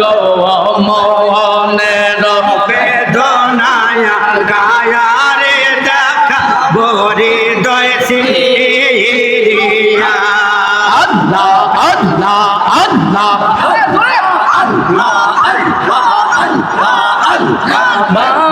গো মনের বেদনায় গায়ারে দেখা বরি দয়সি আল্লাহ আল্লাহ আল্লাহ। আল্লাহ আল্লাহ আল্লাহ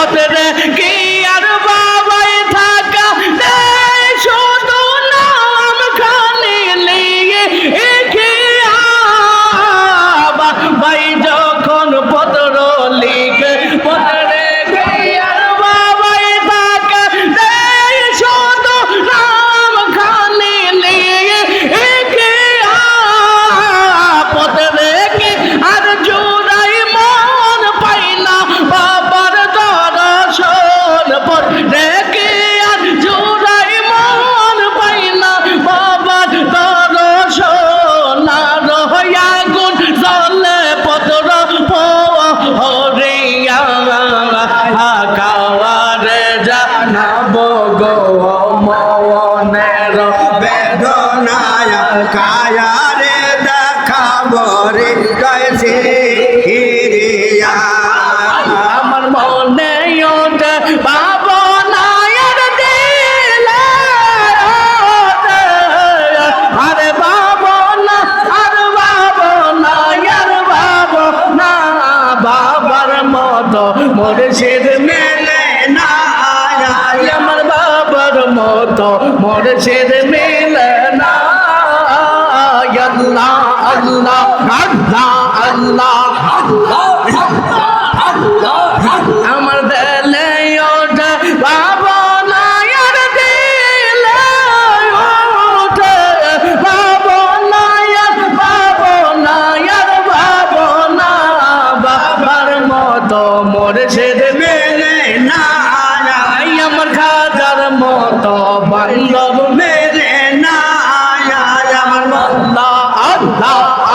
পথে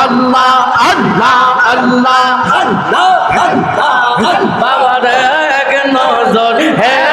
আল্লাহ আল্লাহ আল্লাহ আল্লাহ আল্লাহ বাবার এক নজর হ্যাঁ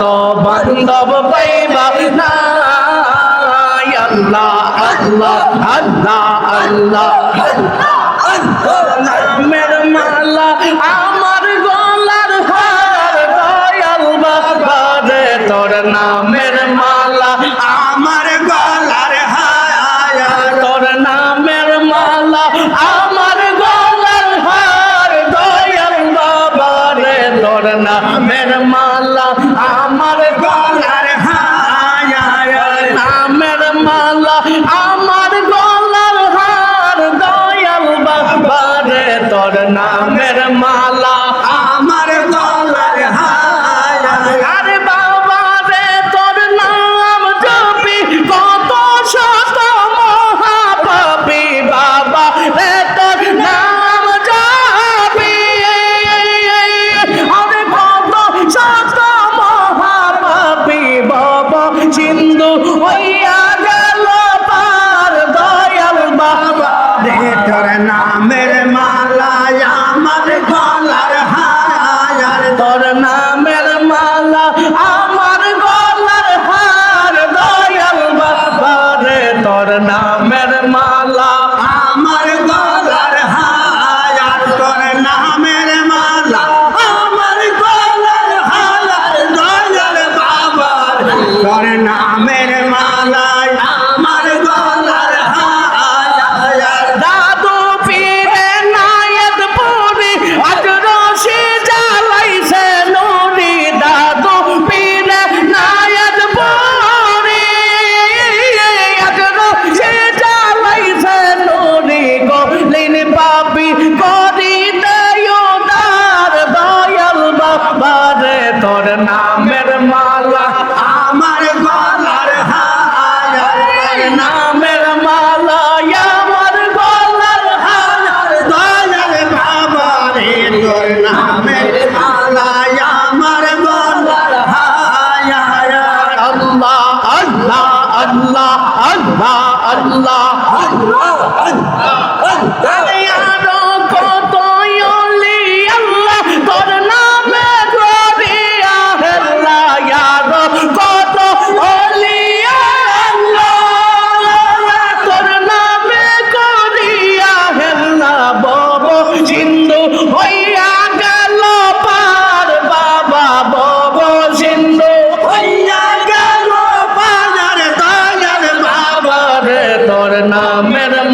তো বান্ধব পাইবা না আল্লাহ আল্লাহ আল্লাহ আল্লাহ। নাজমের মালা আমার গলার হার দয়াল বাবা রে, তোর নামের মালা আমার গলার হার। তোর নামের মালা আমার গলার হার দয়াল বাবা রে, তোর নামের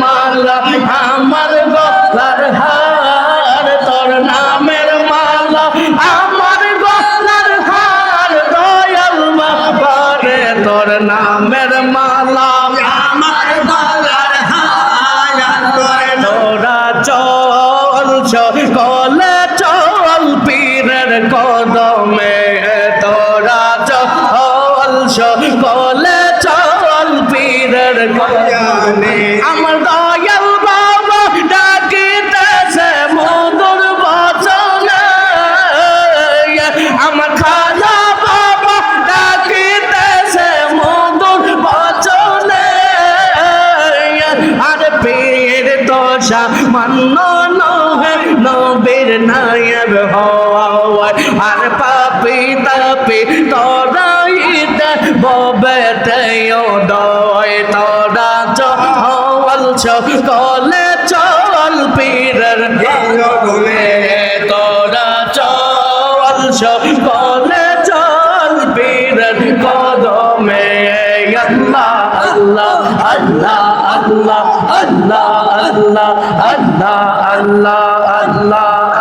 মালা আমার গলার হার তোর নামের মালা। আমার গলার হার দয়াল নামের নায়ব হওয়ার আর পাপি তাপি তোরাইতে ববেতে দয় তরা তোরা চল কলে চল পীরের কদমে। তোরা চল ছ কলে চল পীরের কদমে। আল্লাহ আল্লাহ আল্লাহ আল্লাহ আল্লাহ আল্লাহ আল্লাহ আল্লাহ আল্লাহ।